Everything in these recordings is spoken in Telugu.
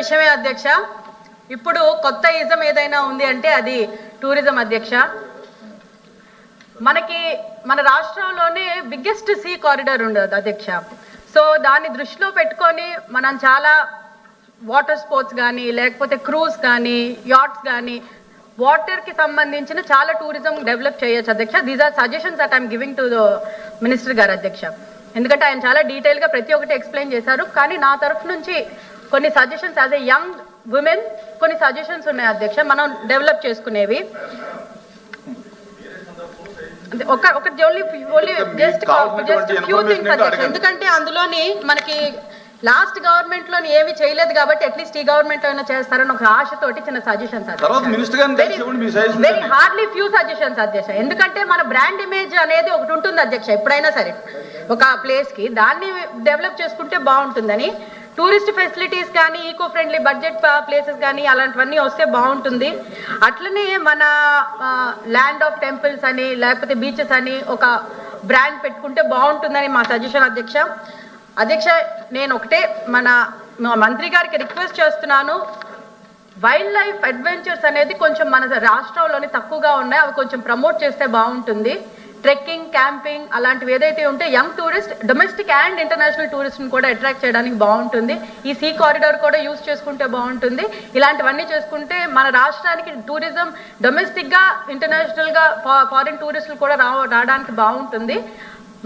విషయమే అధ్యక్ష. ఇప్పుడు కొత్త ఇజం ఏదైనా ఉంది అంటే అది టూరిజం అధ్యక్ష. మనకి మన రాష్ట్రంలోనే బిగ్గెస్ట్ సీ కారిడార్ ఉండదు అధ్యక్ష. సో దాన్ని దృష్టిలో పెట్టుకొని మనం చాలా వాటర్ స్పోర్ట్స్ కానీ లేకపోతే క్రూజ్ కానీ యాట్స్ కానీ వాటర్కి సంబంధించిన చాలా టూరిజం డెవలప్ చేయొచ్చు అధ్యక్ష. These are suggestions that I'm giving to the minister గారు అధ్యక్ష. ఎందుకంటే ఆయన చాలా డీటెయిల్గా ప్రతి ఒక్కటి ఎక్స్ప్లెయిన్ చేశారు. కానీ నా తరఫు నుంచి కొన్ని suggestions as a young women కొన్ని సజెషన్స్ ఉన్నాయి అధ్యక్ష. మనం డెవలప్ చేసుకునేవి. ఒక ఒక only only just just few things అధ్యక్ష. ఎందుకంటే అందులోని మనకి లాస్ట్ గవర్నమెంట్లోని ఏమి చేయలేదు కాబట్టి అట్లీస్ట్ ఈ గవర్నమెంట్ అయినా చేస్తారని ఒక ఆశతోటి చిన్న suggestions very hardly few suggestions అధ్యక్ష. ఎందుకంటే మన బ్రాండ్ ఇమేజ్ అనేది ఒకటి ఉంటుంది అధ్యక్ష ఎప్పుడైనా సరే. ఒక ప్లేస్కి దాన్ని డెవలప్ చేసుకుంటే బాగుంటుందని. టూరిస్ట్ ఫెసిలిటీస్ కానీ ఈకో ఫ్రెండ్లీ బడ్జెట్ ప్లేసెస్ కానీ అలాంటివన్నీ వస్తే బాగుంటుంది. అట్లనే మన ల్యాండ్ ఆఫ్ టెంపుల్స్ అని లేకపోతే బీచెస్ అని ఒక బ్రాండ్ పెట్టుకుంటే బాగుంటుందని మా సజెషన్ అధ్యక్ష. అధ్యక్ష నేను ఒకటే మన మంత్రి గారికి రిక్వెస్ట్ చేస్తున్నాను. వైల్డ్ లైఫ్ అడ్వెంచర్స్ అనేది కొంచెం మన రాష్ట్రంలోని తక్కువగా ఉన్నాయి. అవి కొంచెం ప్రమోట్ చేస్తే బాగుంటుంది. ట్రెక్కింగ్ క్యాంపింగ్ అలాంటివి ఏదైతే ఉంటే young tourist domestic and international టూరిస్ట్ని కూడా అట్రాక్ట్ చేయడానికి బాగుంటుంది. ఈ సీ కారిడార్ కూడా యూజ్ చేసుకుంటే బాగుంటుంది. ఇలాంటివన్నీ చేసుకుంటే మన రాష్ట్రానికి టూరిజం డొమెస్టిక్గా ఇంటర్నేషనల్గా ఫారిన్ టూరిస్టులు కూడా రావడానికి బాగుంటుంది.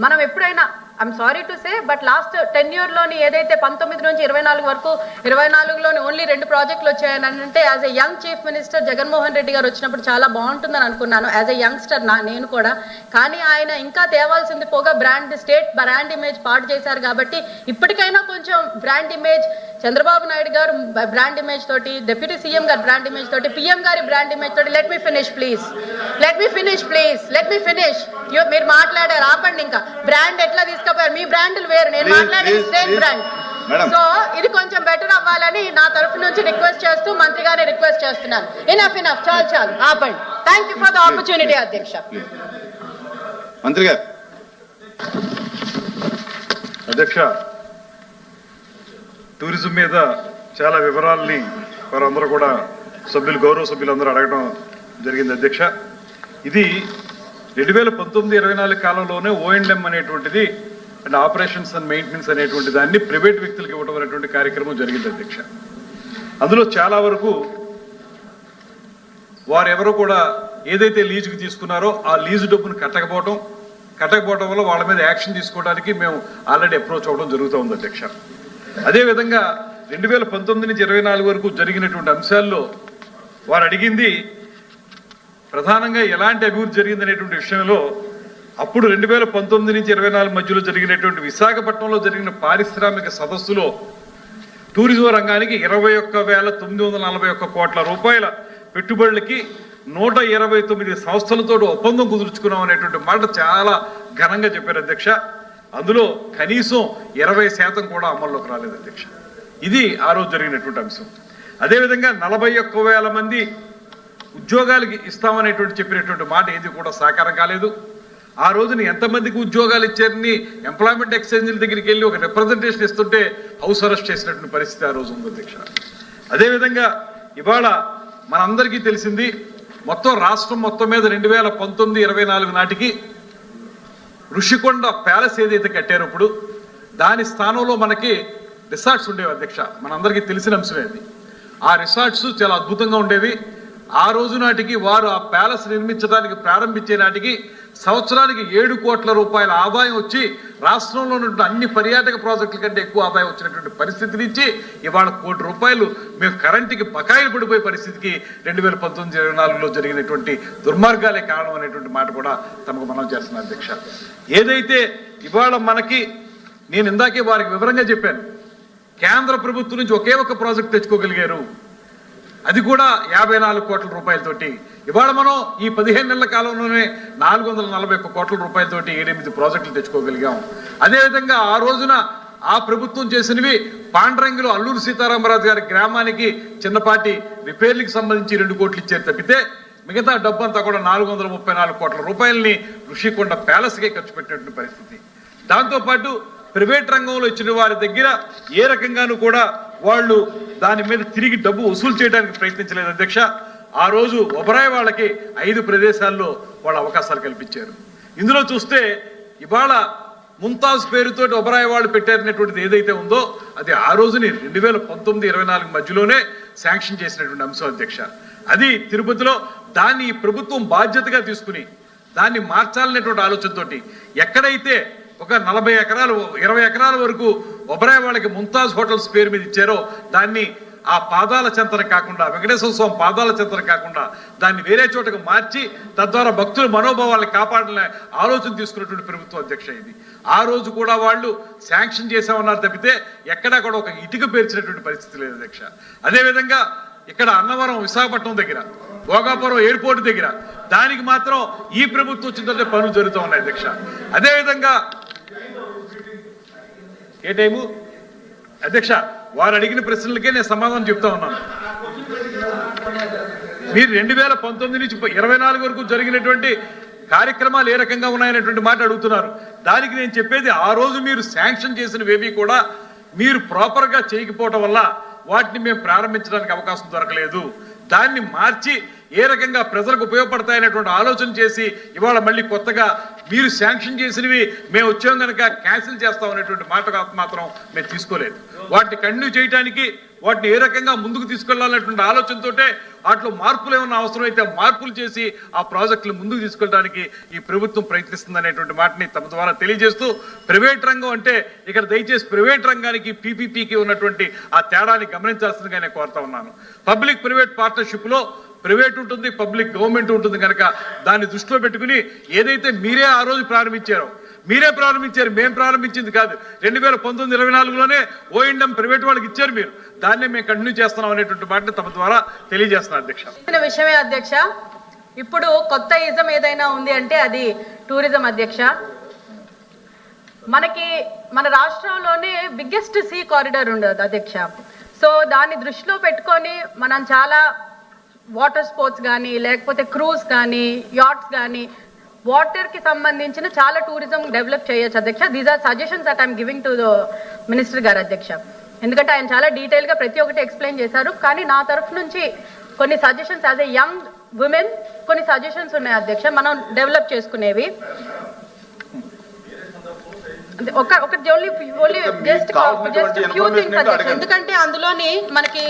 మనం ఎప్పుడైనా I'm sorry to say but last ten ఇయర్లోని ఏదైతే పంతొమ్మిది నుంచి ఇరవై నాలుగు వరకు ఇరవై నాలుగులోని ఓన్లీ రెండు ప్రాజెక్టులు వచ్చాయని అంటే as a young chief minister Jaganmohan Reddy గారు వచ్చినప్పుడు చాలా బాగుంటుందని అనుకున్నాను. యాజ్ ఎ యంగ్స్టర్ నా నేను కూడా. కానీ ఆయన ఇంకా తేవాల్సింది పోగా బ్రాండ్ స్టేట్ బ్రాండ్ ఇమేజ్ పాటు చేశారు కాబట్టి ఇప్పటికైనా కొంచెం బ్రాండ్ ఇమేజ్ చంద్రబాబు నాయుడు గారు బ్రాండ్ ఇమేజ్ తోటి డిప్యూటీ సీఎం గారి బ్రాండ్ ఇమేజ్ తోటి పిఎం గారి బ్రాండ్ ఇమేజ్ తోటి let me finish please let me finish please let me finish మీరు మాట్లాడారు ఆపండి ఇంకా. బ్రాండ్ ఎట్లా తీసుకుపోయారు. మీ బ్రాండ్లు వేరు. నేను మాట్లాడేది please. బ్రాండ్. సో ఇది కొంచెం బెటర్ అవ్వాలని నా తరఫు నుంచి రిక్వెస్ట్ చేస్తూ మంత్రి గారిని రిక్వెస్ట్ చేస్తున్నాను. ఇనఫ్ ఇనఫ్ చాలు చాలు. ఆపండి. Thank you for the opportunity అధ్యక్ష. మంత్రి గారు. అధ్యక్ష టూరిజం మీద చాలా వివరాల్ని వారందరూ కూడా సభ్యులు గౌరవ సభ్యులందరూ అడగడం జరిగింది అధ్యక్ష. ఇది రెండు వేల పంతొమ్మిది ఇరవై నాలుగు కాలంలోనే ఓఎండ్ఎం అనేటువంటిది అండ్ ఆపరేషన్స్ అండ్ మెయింటెనెన్స్ అనేటువంటి దాన్ని ప్రైవేట్ వ్యక్తులకు ఇవ్వడం అనేటువంటి కార్యక్రమం జరిగింది అధ్యక్ష. అందులో చాలా వరకు వారెవరో కూడా ఏదైతే లీజుకి తీసుకున్నారో ఆ లీజు డబ్బును కట్టకపోవడం కట్టకపోవడం వల్ల వాళ్ళ మీద యాక్షన్ తీసుకోవడానికి మేము ఆల్రెడీ అప్రోచ్ అవ్వడం జరుగుతూ ఉంది అధ్యక్ష. అదేవిధంగా రెండు వేల పంతొమ్మిది నుంచి ఇరవై నాలుగు వరకు జరిగినటువంటి అంశాల్లో వారు అడిగింది ప్రధానంగా ఎలాంటి అభివృద్ధి జరిగిందనేటువంటి విషయంలో అప్పుడు రెండు వేల పంతొమ్మిది నుంచి ఇరవై నాలుగు మధ్యలో జరిగినటువంటి విశాఖపట్నంలో జరిగిన పారిశ్రామిక సదస్సులో టూరిజం రంగానికి ఇరవై ఒక్క వేల తొమ్మిది వందల నలభై ఒక్క కోట్ల రూపాయల పెట్టుబడులకి నూట ఇరవై తొమ్మిది సంస్థలతో ఒప్పందం కుదుర్చుకున్నాం అనేటువంటి మాట చాలా ఘనంగా చెప్పారు అధ్యక్ష. అందులో కనీసం ఇరవై శాతం కూడా అమల్లోకి రాలేదు అధ్యక్ష. ఇది ఆ రోజు జరిగినటువంటి అంశం. అదేవిధంగా నలభై ఒక్క వేల మంది ఉద్యోగాలకి ఇస్తామనేటువంటి చెప్పినటువంటి మాట ఏది కూడా సాకారం కాలేదు. ఆ రోజున ఎంతమందికి ఉద్యోగాలు ఇచ్చారని ఎంప్లాయ్మెంట్ ఎక్స్చేంజ్ల దగ్గరికి వెళ్ళి ఒక రిప్రజెంటేషన్ ఇస్తుంటే హౌస్ అరెస్ట్ చేసినటువంటి పరిస్థితి ఆ రోజు ఉంది అధ్యక్ష. అదేవిధంగా ఇవాళ మనందరికీ తెలిసింది మొత్తం రాష్ట్రం మొత్తం మీద రెండు వేల పంతొమ్మిది ఇరవై నాలుగు నాటికి ఋషికొండ ప్యాలెస్ ఏదైతే కట్టారో ఇప్పుడు దాని స్థానంలో మనకి రిసార్ట్స్ ఉండేవి అధ్యక్ష. మనందరికీ తెలిసిన అంశమే అది. ఆ రిసార్ట్స్ చాలా అద్భుతంగా ఉండేవి. ఆ రోజు నాటికి వారు ఆ ప్యాలెస్ నిర్మించడానికి ప్రారంభించే నాటికి సంవత్సరానికి ఏడు కోట్ల రూపాయల ఆదాయం వచ్చి రాష్ట్రంలో ఉన్నటువంటి అన్ని పర్యాటక ప్రాజెక్టుల కంటే ఎక్కువ ఆదాయం వచ్చినటువంటి పరిస్థితి నుంచి ఇవాళ కోటి రూపాయలు మేము కరెంటుకి బకాయిలు పడిపోయే పరిస్థితికి రెండు వేల పంతొమ్మిది ఇరవై నాలుగులో జరిగినటువంటి దుర్మార్గాలే కారణం అనేటువంటి మాట కూడా తమకు మనం చేస్తున్న అధ్యక్ష. ఏదైతే ఇవాళ మనకి నేను ఇందాకే వారికి వివరంగా చెప్పాను కేంద్ర ప్రభుత్వం నుంచి ఒకే ఒక ప్రాజెక్ట్ తెచ్చుకోగలిగారు. అది కూడా యాభై నాలుగు కోట్ల రూపాయలతోటి. ఇవాళ మనం ఈ పదిహేను నెలల కాలంలోనే నాలుగు వందల నలభై ఒక్క కోట్ల రూపాయలతోటి ఏడెనిమిది ప్రాజెక్టులు తెచ్చుకోగలిగాం. అదేవిధంగా ఆ రోజున ఆ ప్రభుత్వం చేసినవి పాండ్రంగిలో అల్లూరు సీతారామరాజు గారి గ్రామానికి చిన్నపాటి రిపేర్లకు సంబంధించి రెండు కోట్లు ఇచ్చారు తప్పితే మిగతా డబ్బంతా కూడా నాలుగు వందల ముప్పై నాలుగు కోట్ల రూపాయలని ఋషికొండ ప్యాలెస్కే ఖర్చు పెట్టినటువంటి పరిస్థితి. దాంతోపాటు ప్రైవేట్ రంగంలో ఇచ్చిన వారి దగ్గర ఏ రకంగానూ కూడా వాళ్ళు దాని మీద తిరిగి డబ్బు వసూలు చేయడానికి ప్రయత్నించలేదు అధ్యక్ష. ఆ రోజు ఒబరాయ్ వాళ్ళకి ఐదు ప్రదేశాల్లో వాళ్ళ అవకాశాలు కల్పించారు. ఇందులో చూస్తే ఇవాళ ముంతాజ్ పేరుతోటి ఒబరాయ్ వాళ్ళు పెట్టారనేటువంటిది ఏదైతే ఉందో అది ఆ రోజుని రెండు వేల పంతొమ్మిది ఇరవై నాలుగు మధ్యలోనే శాంక్షన్ చేసినటువంటి అంశం అధ్యక్ష. అది తిరుపతిలో దాన్ని ప్రభుత్వం బాధ్యతగా తీసుకుని దాన్ని మార్చాలనేటువంటి ఆలోచనతోటి ఎక్కడైతే ఒక నలభై ఎకరాలు ఇరవై ఎకరాల వరకు ఒబరాయ్ వాళ్ళకి ముంతాజ్ హోటల్స్ పేరు మీద ఇచ్చారో దాన్ని ఆ పాదాల చెంతన కాకుండా వెంకటేశ్వర స్వామి పాదాల చెంతన కాకుండా దాన్ని వేరే చోటకు మార్చి తద్వారా భక్తుల మనోభావాలను కాపాడాలనే ఆలోచన తీసుకున్నటువంటి ప్రభుత్వం అధ్యక్ష ఇది. ఆ రోజు కూడా వాళ్ళు శాంక్షన్ చేసామన్నారు తప్పితే ఎక్కడా కూడా ఒక ఇటుక పేర్చినటువంటి పరిస్థితి లేదు అధ్యక్ష. అదేవిధంగా ఇక్కడ అన్నవరం విశాఖపట్నం దగ్గర భోగాపురం ఎయిర్పోర్ట్ దగ్గర దానికి మాత్రం ఈ ప్రభుత్వం వచ్చిన తర్వాత పనులు జరుగుతూ ఉన్నాయి అధ్యక్ష. అదేవిధంగా ఏ టైము? అధ్యక్ష వారు అడిగిన ప్రశ్నలకే నేను సమాధానం చెప్తా ఉన్నాను. మీరు రెండు వేల పంతొమ్మిది నుంచి ఇరవై నాలుగు వరకు జరిగినటువంటి కార్యక్రమాలు ఏ రకంగా ఉన్నాయనేటువంటి మాట అడుగుతున్నారు. దానికి నేను చెప్పేది ఆ రోజు మీరు శాంక్షన్ చేసినవేవి కూడా మీరు ప్రాపర్గా చేయకపోవటం వల్ల వాటిని మేము ప్రారంభించడానికి అవకాశం దొరకలేదు. దాన్ని మార్చి ఏ రకంగా ప్రజలకు ఉపయోగపడతాయనేటువంటి ఆలోచన చేసి ఇవాళ మళ్ళీ కొత్తగా మీరు శాంక్షన్ చేసినవి మేము వచ్చాం కనుక క్యాన్సిల్ చేస్తాం అనేటువంటి మాట మాత్రం మేము తీసుకోలేదు. వాటిని కంటిన్యూ చేయడానికి వాటిని ఏ రకంగా ముందుకు తీసుకెళ్ళాలనేటువంటి ఆలోచనతోటే వాటిలో మార్పులు ఏమన్నా అవసరం అయితే మార్పులు చేసి ఆ ప్రాజెక్టులు ముందుకు తీసుకెళ్ళడానికి ఈ ప్రభుత్వం ప్రయత్నిస్తుంది అనేటువంటి మాటని తమ ద్వారా తెలియజేస్తూ ప్రైవేట్ రంగం అంటే ఇక్కడ దయచేసి ప్రైవేట్ రంగానికి పీపీపీకి ఉన్నటువంటి ఆ తేడాని గమనించాల్సిందిగా నేను కోరుతా ఉన్నాను. పబ్లిక్ ప్రైవేట్ పార్ట్నర్షిప్లో ప్రైవేట్ ఉంటుంది పబ్లిక్ గవర్నమెంట్ ఉంటుంది కనుక దాన్ని దృష్టిలో పెట్టుకుని ఏదైతే మీరే ఆ రోజు ప్రారంభించారో మీరే ప్రారంభించారు మేము ప్రారంభించింది కాదు. రెండు వేల పంతొమ్మిది ఇరవై నాలుగులోనే ఓఎండం ప్రైవేట్ వాళ్ళకి ఇచ్చారు మీరు. దాన్నే మేము కంటిన్యూ చేస్తున్నాం అనేటువంటి మాటని తమ ద్వారా తెలియజేస్తున్నాను అధ్యక్ష. విషయమే అధ్యక్ష. ఇప్పుడు కొత్త ఇజం ఏదైనా ఉంది అంటే అది టూరిజం అధ్యక్ష. మనకి మన రాష్ట్రంలోనే బిగ్గెస్ట్ సీ కారిడార్ ఉండదు అధ్యక్ష. సో దాన్ని దృష్టిలో పెట్టుకొని మనం చాలా వాటర్ స్పోర్ట్స్ కానీ లేకపోతే క్రూజ్ కానీ యాట్స్ కానీ వాటర్కి సంబంధించిన చాలా టూరిజం డెవలప్ చేయొచ్చు అధ్యక్ష. These are suggestions that I'm giving to the minister గారు అధ్యక్ష. ఎందుకంటే ఆయన చాలా డీటెయిల్గా ప్రతి ఒక్కటి ఎక్స్ప్లెయిన్ చేశారు. కానీ నా తరఫు నుంచి కొన్ని suggestions as a young women కొన్ని సజెషన్స్ ఉన్నాయి అధ్యక్ష. మనం డెవలప్ చేసుకునేవి. ఒక ఒక only just just few things అధ్యక్ష. ఎందుకంటే అందులోని మనకి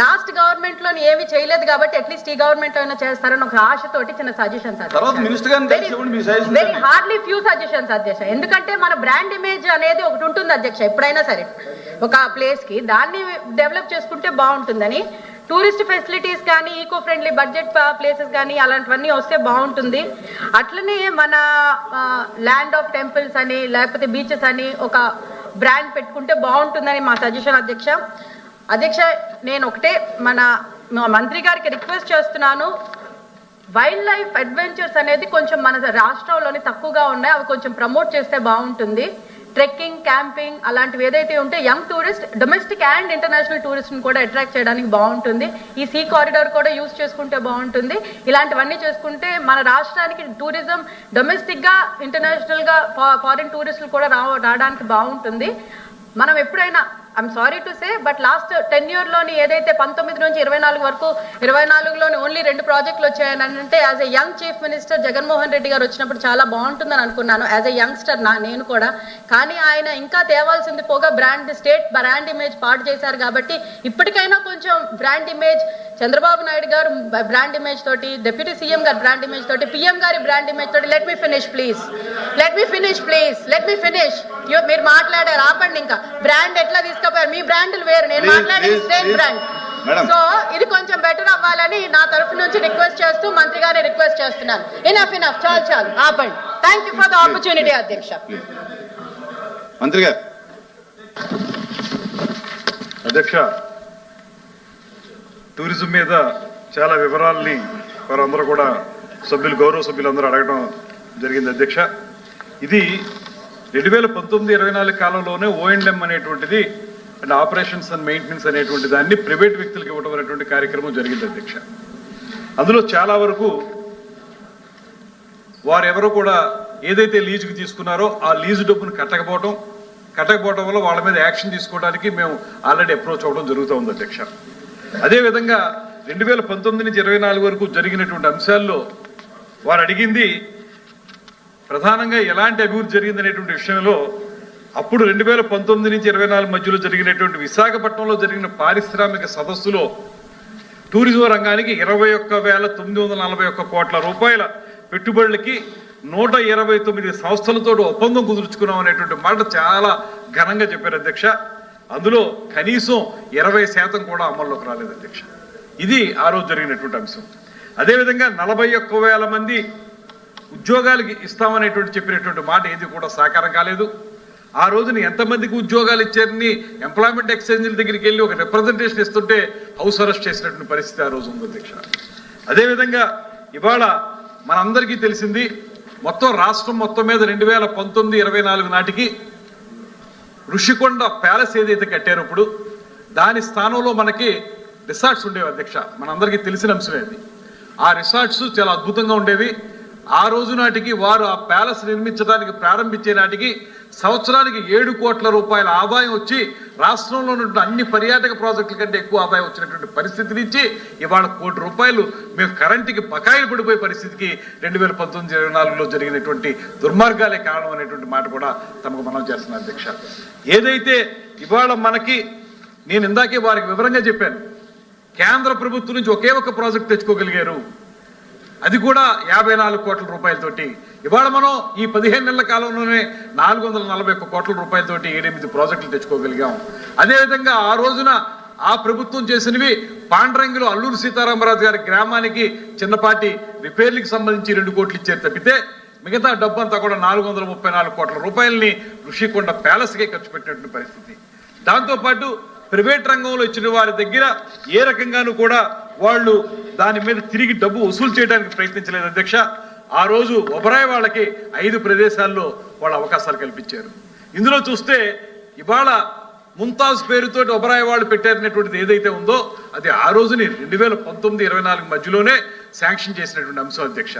లాస్ట్ గవర్నమెంట్లోని ఏమి చేయలేదు కాబట్టి అట్లీస్ట్ ఈ గవర్నమెంట్లో అయినా చేస్తారని ఒక ఆశతోటి చిన్న suggestions very hardly few suggestions అధ్యక్ష ఎందుకంటే మన బ్రాండ్ ఇమేజ్ అనేది ఒకటి ఉంటుంది అధ్యక్ష ఎప్పుడైనా సరే. ఒక ప్లేస్కి దాన్ని డెవలప్ చేసుకుంటే బాగుంటుందని. టూరిస్ట్ ఫెసిలిటీస్ కానీ ఈకో ఫ్రెండ్లీ బడ్జెట్ ప్లేసెస్ కానీ అలాంటివన్నీ వస్తే బాగుంటుంది. అట్లనే మన ల్యాండ్ ఆఫ్ టెంపుల్స్ అని లేకపోతే బీచెస్ అని ఒక బ్రాండ్ పెట్టుకుంటే బాగుంటుందని మా సజెషన్ అధ్యక్ష. అధ్యక్ష నేను ఒకటే మన మంత్రి గారికి రిక్వెస్ట్ చేస్తున్నాను. వైల్డ్ లైఫ్ అడ్వెంచర్స్ అనేది కొంచెం మన రాష్ట్రంలోని తక్కువగా ఉన్నాయి. అవి కొంచెం ప్రమోట్ చేస్తే బాగుంటుంది. ట్రెక్కింగ్ క్యాంపింగ్ అలాంటివి ఏదైతే ఉంటే young tourist domestic and international టూరిస్ట్ని కూడా అట్రాక్ట్ చేయడానికి బాగుంటుంది. ఈ సీ కారిడార్ కూడా యూస్ చేసుకుంటే బాగుంటుంది. ఇలాంటివన్నీ చేసుకుంటే మన రాష్ట్రానికి టూరిజం డొమెస్టిక్గా ఇంటర్నేషనల్గా ఫారిన్ టూరిస్టులు కూడా రావడానికి బాగుంటుంది. మనం ఎప్పుడైనా I'm sorry to say but last టెన్లోని ఏదైతే పంతొమ్మిది నుంచి ఇరవై నాలుగు వరకు ఇరవై నాలుగులోని ఓన్లీ రెండు ప్రాజెక్టులు వచ్చాయని అంటే as a young chief minister Jaganmohan Reddy గారు వచ్చినప్పుడు చాలా బాగుంటుందని అనుకున్నాను. యాజ్ ఎ యంగ్స్టర్ నా నేను కూడా. కానీ ఆయన ఇంకా తేవాల్సింది పోగా బ్రాండ్ స్టేట్ బ్రాండ్ ఇమేజ్ పాటు చేశారు కాబట్టి ఇప్పటికైనా కొంచెం బ్రాండ్ ఇమేజ్ చంద్రబాబు నాయుడు గారు బ్రాండ్ ఇమేజ్ తోటి డిప్యూటీ సీఎం గారి బ్రాండ్ ఇమేజ్ తోటి పిఎం గారి బ్రాండ్ ఇమేజ్ తోటి let me finish please let me finish please let me finish మీరు మాట్లాడారు ఆపండి ఇంకా. బ్రాండ్ ఎట్లా తీసుకుపోయారు మీ బ్రాండ్లు వేరు. నేను మాట్లాడేది. బ్రాండ్. సో ఇది కొంచెం బెటర్ అవ్వాలని నా తరఫు నుంచి రిక్వెస్ట్ చేస్తూ మంత్రి గారిని రిక్వెస్ట్ చేస్తున్నాను. ఇనఫ్ ఇనఫ్ చాలు చాలు. ఆపండి. Thank you for the opportunity అధ్యక్ష. మంత్రి గారు. అధ్యక్ష టూరిజం మీద చాలా వివరాల్ని వారందరూ కూడా సభ్యులు గౌరవ సభ్యులందరూ అడగడం జరిగింది అధ్యక్ష. ఇది రెండు వేల పంతొమ్మిది ఇరవై నాలుగు కాలంలోనే ఓఎండ్ఎం అనేటువంటిది అండ్ ఆపరేషన్స్ అండ్ మెయింటెనెన్స్ అనేటువంటి దాన్ని ప్రైవేట్ వ్యక్తులకు ఇవ్వడం అనేటువంటి కార్యక్రమం జరిగింది అధ్యక్ష. అందులో చాలా వరకు వారెవరో కూడా ఏదైతే లీజుకి తీసుకున్నారో ఆ లీజు డబ్బును కట్టకపోవటం కట్టకపోవడం వల్ల వాళ్ళ మీద యాక్షన్ తీసుకోవడానికి మేము ఆల్రెడీ అప్రోచ్ అవ్వడం జరుగుతూ ఉంది అధ్యక్ష. అదేవిధంగా రెండు వేల పంతొమ్మిది నుంచి ఇరవై నాలుగు వరకు జరిగినటువంటి అంశాల్లో వారు అడిగింది ప్రధానంగా ఎలాంటి అభివృద్ధి జరిగిందనేటువంటి విషయంలో అప్పుడు రెండు వేల పంతొమ్మిది నుంచి ఇరవై నాలుగు మధ్యలో జరిగినటువంటి విశాఖపట్నంలో జరిగిన పారిశ్రామిక సదస్సులో టూరిజం రంగానికి ఇరవై ఒక్క వేల తొమ్మిది వందల నలభై ఒక్క కోట్ల రూపాయల పెట్టుబడులకి నూట ఇరవై తొమ్మిది సంస్థలతో ఒప్పందం కుదుర్చుకున్నాం అనేటువంటి మాట చాలా ఘనంగా చెప్పారు అధ్యక్ష. అందులో కనీసం ఇరవై శాతం కూడా అమల్లోకి రాలేదు అధ్యక్ష. ఇది ఆ రోజు జరిగినటువంటి అంశం. అదేవిధంగా నలభై ఒక్క వేల మంది ఉద్యోగాలకి ఇస్తామనేటువంటి చెప్పినటువంటి మాట ఏది కూడా సాకారం కాలేదు. ఆ రోజున ఎంతమందికి ఉద్యోగాలు ఇచ్చారని ఎంప్లాయ్మెంట్ ఎక్స్చేంజ్ల దగ్గరికి వెళ్ళి ఒక రిప్రజెంటేషన్ ఇస్తుంటే హౌస్ అరెస్ట్ చేసినటువంటి పరిస్థితి ఆ రోజు ఉంది అధ్యక్ష. అదేవిధంగా ఇవాళ మనందరికీ తెలిసింది మొత్తం రాష్ట్రం మొత్తం మీద రెండు వేల పంతొమ్మిది ఇరవై నాలుగు నాటికి ఋషికొండ ప్యాలెస్ ఏదైతే కట్టారో ఇప్పుడు దాని స్థానంలో మనకి రిసార్ట్స్ ఉండేవి అధ్యక్ష. మనందరికీ తెలిసిన అంశమే అది. ఆ రిసార్ట్స్ చాలా అద్భుతంగా ఉండేవి. ఆ రోజు నాటికి వారు ఆ ప్యాలెస్ నిర్మించడానికి ప్రారంభించే నాటికి సంవత్సరానికి ఏడు కోట్ల రూపాయల ఆదాయం వచ్చి రాష్ట్రంలో ఉన్న అన్ని పర్యాటక ప్రాజెక్టుల కంటే ఎక్కువ ఆదాయం వచ్చినటువంటి పరిస్థితి నుంచి ఇవాళ కోటి రూపాయలు మేము కరెంటుకి బకాయిలు పడిపోయే పరిస్థితికి రెండు వేల పంతొమ్మిది ఇరవై నాలుగులో జరిగినటువంటి దుర్మార్గాలే కారణం అనేటువంటి మాట కూడా తమకు మనం చేస్తున్న అధ్యక్ష. ఏదైతే ఇవాళ మనకి నేను ఇందాకే వారికి వివరంగా చెప్పాను కేంద్ర ప్రభుత్వం నుంచి ఒకే ఒక ప్రాజెక్ట్ తెచ్చుకోగలిగారు. అది కూడా యాభై నాలుగు కోట్ల రూపాయలతోటి. ఇవాళ మనం ఈ పదిహేను నెలల కాలంలోనే నాలుగు వందల నలభై ఒక్క కోట్ల రూపాయలతోటి ఏడెనిమిది ప్రాజెక్టులు తెచ్చుకోగలిగాం. అదేవిధంగా ఆ రోజున ఆ ప్రభుత్వం చేసినవి పాండ్రంగిలో అల్లూరు సీతారామరాజు గారి గ్రామానికి చిన్నపాటి రిపేర్లకు సంబంధించి రెండు కోట్లు ఇచ్చారు తప్పితే మిగతా డబ్బంతా కూడా నాలుగు వందల ముప్పై నాలుగు కోట్ల రూపాయలని ఋషికొండ ప్యాలెస్కే ఖర్చు పెట్టినటువంటి పరిస్థితి. దాంతోపాటు ప్రైవేట్ రంగంలో ఇచ్చిన వారి దగ్గర ఏ రకంగానూ కూడా వాళ్ళు దాని మీద తిరిగి డబ్బు వసూలు చేయడానికి ప్రయత్నించలేదు అధ్యక్ష. ఆ రోజు ఒబరాయ్ వాళ్ళకి ఐదు ప్రదేశాల్లో వాళ్ళ అవకాశాలు కల్పించారు. ఇందులో చూస్తే ఇవాళ ముంతాజ్ పేరుతో ఒబరాయ్ వాళ్ళు పెట్టారనేటువంటిది ఏదైతే ఉందో అది ఆ రోజుని రెండు వేల పంతొమ్మిది ఇరవై నాలుగు మధ్యలోనే శాంక్షన్ చేసినటువంటి అంశం అధ్యక్ష.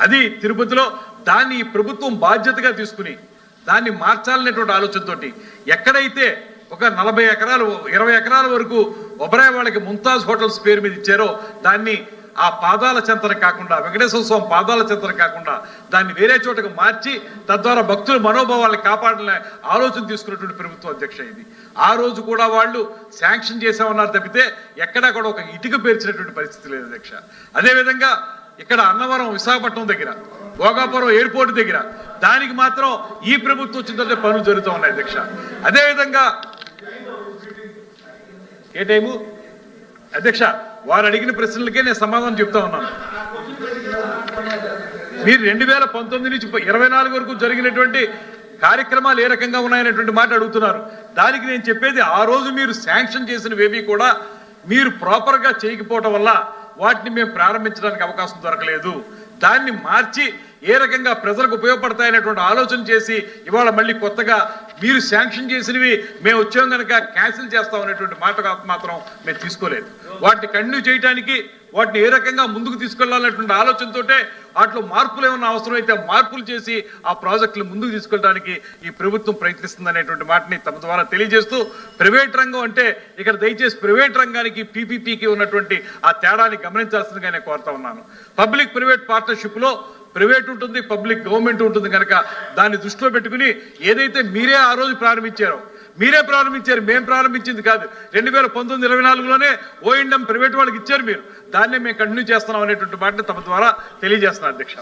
అది తిరుపతిలో దాన్ని ప్రభుత్వం బాధ్యతగా తీసుకుని దాన్ని మార్చాలనేటువంటి ఆలోచనతోటి ఎక్కడైతే ఒక నలభై ఎకరాలు ఇరవై ఎకరాల వరకు ఒబరాయ్ వాళ్ళకి ముంతాజ్ హోటల్స్ పేరు మీద ఇచ్చారో దాన్ని ఆ పాదాల చెంతన కాకుండా వెంకటేశ్వర స్వామి పాదాల చెంతన కాకుండా దాన్ని వేరే చోటకు మార్చి తద్వారా భక్తుల మనోభావాలను కాపాడాలనే ఆలోచన తీసుకున్నటువంటి ప్రభుత్వం అధ్యక్ష ఇది. ఆ రోజు కూడా వాళ్ళు శాంక్షన్ చేసామన్నారు తప్పితే ఎక్కడా కూడా ఒక ఇటుక పేర్చినటువంటి పరిస్థితి లేదు అధ్యక్ష. అదేవిధంగా ఇక్కడ అన్నవరం విశాఖపట్నం దగ్గర భోగాపురం ఎయిర్పోర్ట్ దగ్గర దానికి మాత్రం ఈ ప్రభుత్వం వచ్చిందంటే పనులు జరుగుతూ ఉన్నాయి అధ్యక్ష. అదేవిధంగా ఏ టైము? అధ్యక్ష వారు అడిగిన ప్రశ్నలకే నేను సమాధానం చెప్తా ఉన్నాను. మీరు రెండు వేల పంతొమ్మిది నుంచి ఇరవై నాలుగు వరకు జరిగినటువంటి కార్యక్రమాలు ఏ రకంగా ఉన్నాయనేటువంటి మాట అడుగుతున్నారు. దానికి నేను చెప్పేది ఆ రోజు మీరు శాంక్షన్ చేసినవేవి కూడా మీరు ప్రాపర్గా చేయకపోవటం వల్ల వాటిని మేము ప్రారంభించడానికి అవకాశం దొరకలేదు. దాన్ని మార్చి ఏ రకంగా ప్రజలకు ఉపయోగపడతాయనేటువంటి ఆలోచన చేసి ఇవాళ మళ్ళీ కొత్తగా మీరు శాంక్షన్ చేసినవి మేము వచ్చాం కనుక క్యాన్సిల్ చేస్తాం అనేటువంటి మాట మాత్రం మేము తీసుకోలేదు. వాటిని కంటిన్యూ చేయడానికి వాటిని ఏ రకంగా ముందుకు తీసుకెళ్ళాలనేటువంటి ఆలోచనతోటే వాటిలో మార్పులు ఏమన్నా అవసరం అయితే మార్పులు చేసి ఆ ప్రాజెక్టులు ముందుకు తీసుకెళ్ళడానికి ఈ ప్రభుత్వం ప్రయత్నిస్తుంది అనేటువంటి మాటని తమ ద్వారా తెలియజేస్తూ ప్రైవేట్ రంగం అంటే ఇక్కడ దయచేసి ప్రైవేట్ రంగానికి పీపీపీకి ఉన్నటువంటి ఆ తేడాన్ని గమనించాల్సిందిగా నేను కోరుతా ఉన్నాను. పబ్లిక్ ప్రైవేట్ పార్ట్నర్షిప్లో ప్రైవేట్ ఉంటుంది పబ్లిక్ గవర్నమెంట్ ఉంటుంది కనుక దాన్ని దృష్టిలో పెట్టుకుని ఏదైతే మీరే ఆ రోజు ప్రారంభించారో మీరే ప్రారంభించారు మేము ప్రారంభించింది కాదు. రెండు వేల పంతొమ్మిది ఇరవై నాలుగులోనే ఓఎండం ప్రైవేట్ వాళ్ళకి ఇచ్చారు మీరు. దాన్నే మేము కంటిన్యూ చేస్తున్నాం అనేటువంటి మాటని తమ ద్వారా తెలియజేస్తున్నాను అధ్యక్ష.